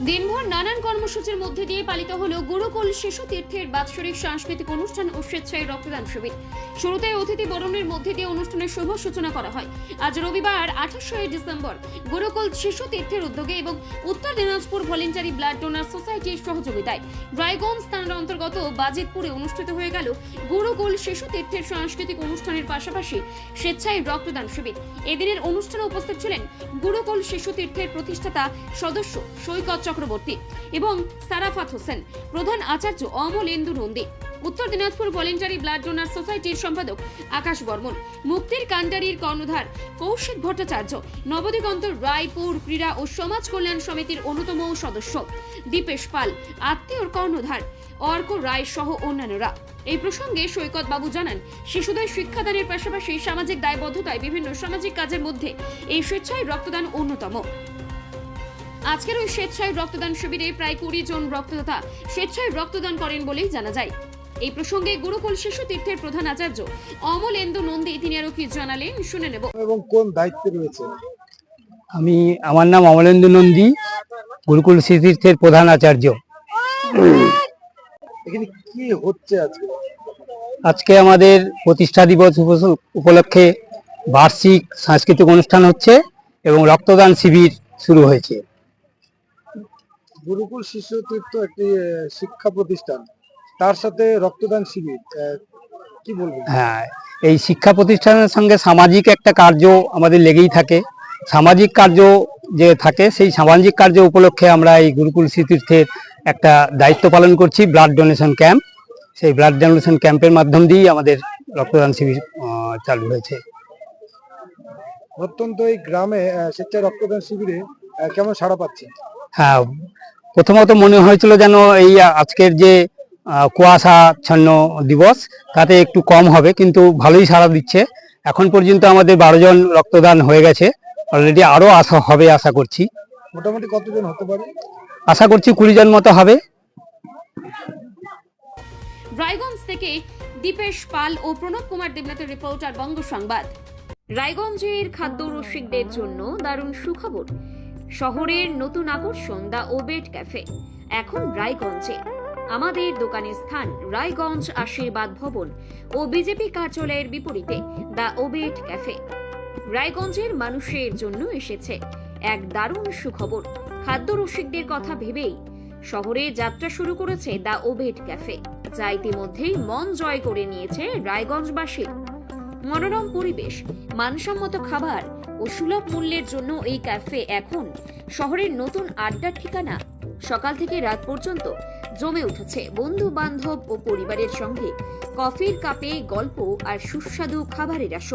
দিনভর নানান কর্মসূচির মধ্যে দিয়ে পালিত হলো গুরুকুল শিশু তীর্থের বাৎসরিক সাংস্কৃতিক অনুষ্ঠান ও স্বেচ্ছায় রক্তদান শিবির। শুরুতে অতিথি বরণের মধ্যে দিয়ে অনুষ্ঠানের শুভ সূচনা করা হয়। আজ রবিবার, আঠাশে ডিসেম্বর, গুরুকুল শিশু তীর্থের উদ্যোগে এবং উত্তর দিনাজপুর ভলেন্টারি ব্লাড ডোনার সোসাইটির সহযোগিতায় রায়গঞ্জ থানার অন্তর্গত বাজিতপুরে অনুষ্ঠিত হয়ে গেল গুরুকুল শিশু তীর্থের সাংস্কৃতিক অনুষ্ঠানের পাশাপাশি স্বেচ্ছায় রক্তদান শিবির। এদিনের অনুষ্ঠানে উপস্থিত ছিলেন গুরুকুল শিশু তীর্থের প্রতিষ্ঠাতা সদস্য সৈকত চক্রবর্তী এবং সারাফাত হোসেন, প্রধান আচার্য অমলেন্দু নন্দী। উত্তর দিনাজপুর ভলেন্টারি ব্লাড ডোনার সোসাইটির সম্পাদক আকাশ বর্মন, মুক্তির কান্ডারির কর্ণধার কৌশিক ভট্টাচার্য, নবদিগন্ত রায়পুর ক্রীড়া ও সমাজ কল্যাণ সমিতির অন্যতম সদস্য দীপেশ পাল, আত্মীয়র কর্ণধার অর্ক রায় সহ অন্যান্যরা। এই প্রসঙ্গে সৈকত বাবু জানান, শিশুদের শিক্ষাদানের পাশাপাশি সামাজিক দায়বদ্ধতায় বিভিন্ন সামাজিক কাজের মধ্যে এই স্বেচ্ছায় রক্তদান অন্যতম। আজকের ওই স্বেচ্ছায় রক্তদান শিবিরে প্রায় কুড়ি জন রক্তদাতা স্বেচ্ছায় রক্তদান করেন বলেই জানা যায়। এই প্রসঙ্গে গুরুকুল শিশু তীর্থের প্রধান আচার্য অমলেন্দু নন্দী তিনি আরও কি জানালেন শুনে নেব। এবং কোন দায়িত্বে রয়েছে আমি আমার নাম অমলেন্দু নন্দী গুরুকুল শ্রীতীর্থের প্রধান আচার্য। এখানে কি হচ্ছে আজকে? আজকে আমাদের প্রতিষ্ঠা দিবস উপ- উপলক্ষে বার্ষিক সাংস্কৃতিক অনুষ্ঠান হচ্ছে এবং রক্তদান শিবির শুরু হয়েছে। গুরুকুল শিশু তীর্থ একটি শিক্ষা প্রতিষ্ঠান। তার সাথে রক্তদান শিবির কি বলবেন হ্যাঁ এই শিক্ষা প্রতিষ্ঠানের সঙ্গে সামাজিক একটা কার্য আমাদের লেগেই থাকে। সামাজিক কার্য যে থাকে সেই সামাজিক কার্য উপলক্ষে আমরা এই গুরুকুল শ্রীতীর্থের একটা দায়িত্ব পালন করছি ব্লাড ডোনেশন ক্যাম্প। সেই ব্লাড ডোনেশন ক্যাম্পের মাধ্যম দিয়েই আমাদের রক্তদান শিবির চালু হয়েছে। অত্যন্ত এই গ্রামে আহ, স্বেচ্ছায় রক্তদান শিবিরে কেমন সাড়া পাচ্ছে হ্যাঁ প্রথমত মনে হয়েছিল যেন এই আজকের যে কুয়াশাচ্ছন্ন দিবস তাতে একটু কম হবে কিন্তু ভালোই সাড়া দিচ্ছে। এখন পর্যন্ত আমাদের বারো জন রক্তদান হয়ে গেছে। অলরেডি আরও আশা হবে আশা করছি। মোটামুটি কতজন হতে পারে? আশা করছি কুড়ি জন মতো হবে। রায়গঞ্জ থেকে দীপেশ পাল ও প্রণব কুমার দেবনাথের রিপোর্টার বঙ্গ সংবাদ রায়গঞ্জের খাদ্য রসিকদের জন্য দারুণ সুখবর। শহরের নতুন আকর্ষণ দ্য ওবেট ক্যাফে, এখন রায়গঞ্জে। আমাদের দোকানের স্থান রায়গঞ্জ আশীর্বাদ ভবন ও বিজেপি কার্যালয়ের বিপরীতে দ্য ওবেট ক্যাফে। রায়গঞ্জের মানুষের জন্য এসেছে এক দারুণ সুখবর। খাদ্য রসিকদের কথা ভেবেই শহরে যাত্রা শুরু করেছে দ্য ওবেট ক্যাফে, যা ইতিমধ্যেই মন জয় করে নিয়েছে রায়গঞ্জবাসীর মনোরম পরিবেশ, মানসম্মত খাবার ও সুলভ মূল্যের জন্য এই ক্যাফে এখন শহরের নতুন আড্ডার ঠিকানা। সকাল থেকে রাত পর্যন্ত জমে উঠেছে বন্ধু বান্ধব ও পরিবারের সঙ্গে কফির কাপে গল্প আর সুস্বাদু খাবারের আসর।